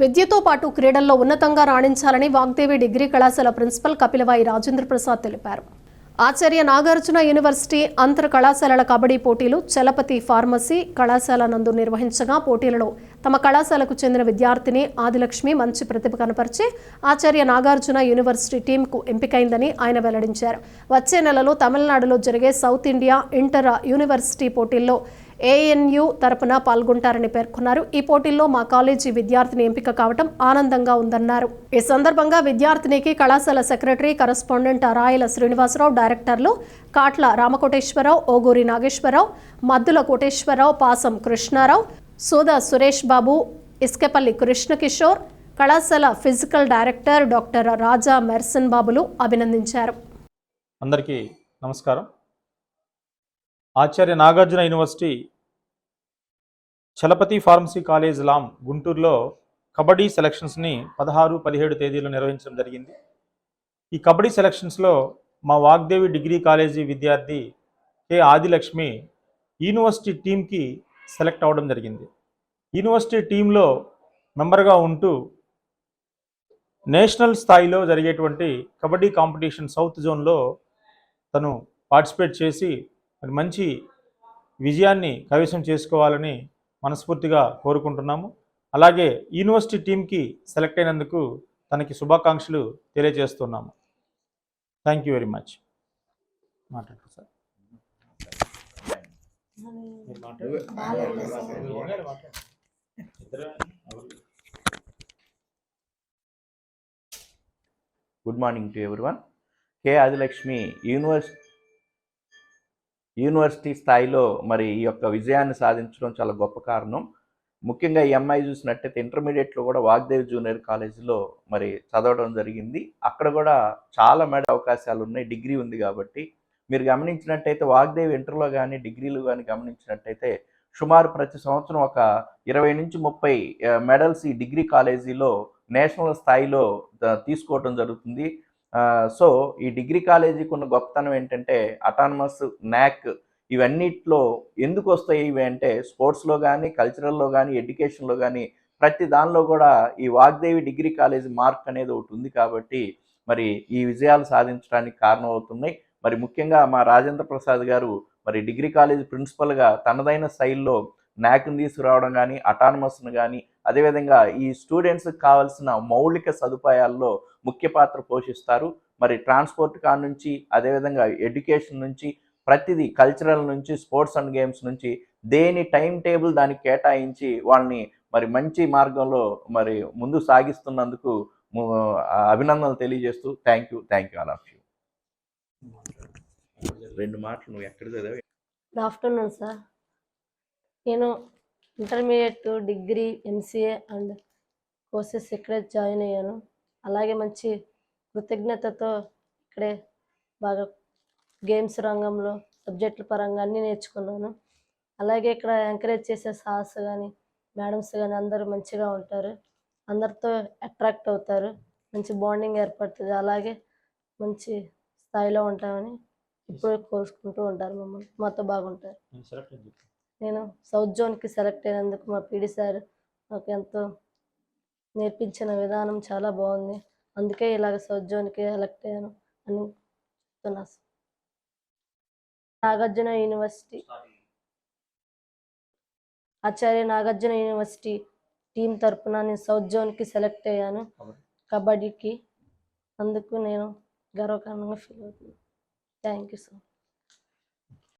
విద్యతో పాటు క్రీడల్లో ఉన్నతంగా రాణించాలని వాగ్దేవి డిగ్రీ కళాశాల ప్రిన్సిపల్ కపిలవాయి రాజేంద్ర ప్రసాద్ తెలిపారు. ఆచార్య నాగార్జున యూనివర్సిటీ అంతర్ కళాశాలల కబడ్డీ పోటీలు చలపతి ఫార్మసీ కళాశాల నందు నిర్వహించగా పోటీలలో తమ కళాశాలకు చెందిన విద్యార్థిని ఆదిలక్ష్మి మంచి ప్రతిభ కనపరిచి ఆచార్య నాగార్జున యూనివర్సిటీ టీంకు ఎంపికైందని ఆయన వెల్లడించారు. వచ్చే నెలలో తమిళనాడులో జరిగే సౌత్ ఇండియా ఇంటర్ యూనివర్సిటీ పోటీల్లో ఏఎన్యు తరపున పాల్గొంటారని పేర్కొన్నారు. ఈ పోటీల్లో మా కాలేజీ విద్యార్థిని ఎంపిక కావటం ఆనందంగా ఉందన్నారు. ఈ సందర్భంగా విద్యార్థినికి కళాశాల సెక్రటరీ కరస్పాండెంట్ రాయల శ్రీనివాసరావు డైరెక్టర్లు కాట్ల రామకోటేశ్వరరావు ఓగూరి నాగేశ్వరరావు మద్దుల కోటేశ్వరరావు పాసం కృష్ణారావు సోద సురేష్ బాబు ఇస్కెపల్లి కృష్ణకిషోర్ కళాశాల physical director doctor Raja Merson బాబులు అభినందించారు. అందరికీ నమస్కారం. Acharya Nagarjuna university Chalapathi pharmacy college Lam గుంటూరులో కబడ్డీ సెలక్షన్స్ని పదహారు పదిహేడు తేదీలో నిర్వహించడం జరిగింది. ఈ కబడ్డీ సెలక్షన్స్లో మా వాగ్దేవి డిగ్రీ కాలేజీ విద్యార్థి కె. ఆదిలక్ష్మి యూనివర్సిటీ టీంకి సెలెక్ట్ అవ్వడం జరిగింది. యూనివర్సిటీ టీంలో మెంబర్గా ఉంటూ నేషనల్ స్థాయిలో జరిగేటువంటి కబడ్డీ కాంపిటీషన్ సౌత్ జోన్లో తను పార్టిసిపేట్ చేసి మరి మంచి విజయాన్ని కైవసం చేసుకోవాలని మనస్ఫూర్తిగా కోరుకుంటున్నాము. అలాగే యూనివర్సిటీ టీంకి సెలెక్ట్ అయినందుకు తనకి శుభాకాంక్షలు తెలియజేస్తున్నాము. Thank you very much. మాట్లాడు sir. Good morning to everyone. K Adilakshmi university university స్థాయిలో మరి ఈ యొక్క విజయాన్ని సాధించడం చాలా గొప్ప కారణం. ముఖ్యంగా ఈ అమ్మాయి చూసినట్టయితే ఇంటర్మీడియట్లో కూడా వాగ్దేవి జూనియర్ కాలేజీలో మరి చదవడం జరిగింది. అక్కడ కూడా చాలా మెడ అవకాశాలు ఉన్నాయి. డిగ్రీ ఉంది కాబట్టి మీరు గమనించినట్టయితే వాగ్దేవి ఇంటర్లో కానీ డిగ్రీలు కానీ గమనించినట్టయితే సుమారు ప్రతి సంవత్సరం ఒక ఇరవై నుంచి ముప్పై మెడల్స్ ఈ డిగ్రీ కాలేజీలో నేషనల్ స్థాయిలో తీసుకోవటం జరుగుతుంది. సో ఈ డిగ్రీ కాలేజీకి ఉన్న గొప్పతనం ఏంటంటే అటానమస్ నాక్ ఇవన్నిట్లో ఎందుకు వస్తాయి ఇవి అంటే స్పోర్ట్స్లో కానీ కల్చరల్లో కానీ ఎడ్యుకేషన్లో కానీ ప్రతి దానిలో కూడా ఈ వాగ్దేవి డిగ్రీ కాలేజ్ మార్క్ అనేది ఒకటి ఉంది కాబట్టి మరి ఈ విజయాలు సాధించడానికి కారణం అవుతున్నాయి మరి ముఖ్యంగా మా రాజేంద్ర ప్రసాద్ గారు మరి డిగ్రీ కాలేజ్ ప్రిన్సిపల్గా తనదైన శైలిలో నాక్ని తీసుకురావడం కానీ అటానమస్ను కానీ అదేవిధంగా ఈ స్టూడెంట్స్కి కావాల్సిన మౌలిక సదుపాయాల్లో ముఖ్య పాత్ర పోషిస్తారు. మరి ట్రాన్స్పోర్ట్ కా నుంచి అదేవిధంగా ఎడ్యుకేషన్ నుంచి ప్రతిదీ కల్చరల్ నుంచి స్పోర్ట్స్ అండ్ గేమ్స్ నుంచి దేని టైం టేబుల్ దానికి కేటాయించి వాళ్ళని మరి మంచి మార్గంలో మరి ముందు సాగిస్తున్నందుకు అభినందనలు తెలియజేస్తూ thank you thank you all of you రెండు మాటలు నువ్వు ఎక్కడ చదివావు? గుడ్ ఆఫ్టర్నూన్ సార్ నేను intermediate degree MCA and courses ఇక్కడే జాయిన్ అయ్యాను. అలాగే మంచి కృతజ్ఞతతో ఇక్కడే బాగా గేమ్స్ రంగంలో సబ్జెక్టుల పరంగా అన్నీ నేర్చుకున్నాను. అలాగే ఇక్కడ ఎంకరేజ్ చేసే సార్స్ కానీ మేడమ్స్ కానీ అందరూ మంచిగా ఉంటారు. అందరితో అట్రాక్ట్ అవుతారు. మంచి బాండింగ్ ఏర్పడుతుంది. అలాగే మంచి స్థాయిలో ఉంటామని ఇప్పుడు కోరుకుంటూ ఉంటారు మమ్మల్ని. మాతో బాగుంటారు. నేను సౌత్ జోన్కి సెలెక్ట్ అయినందుకు మా పీడి సార్ నాకు ఎంతో నేర్పించిన విధానం చాలా బాగుంది. అందుకే ఇలాగ సౌత్ జోన్కి సెలెక్ట్ అయ్యాను అని చెప్తున్నా Nagarjuna university. Acharya Nagarjuna university team తరపున నేను సౌత్ జోన్కి సెలెక్ట్ అయ్యాను. కబడ్డీకి. అందుకు నేను గర్వకారణంగా ఫీల్ అవుతున్నాను. Thank you sir.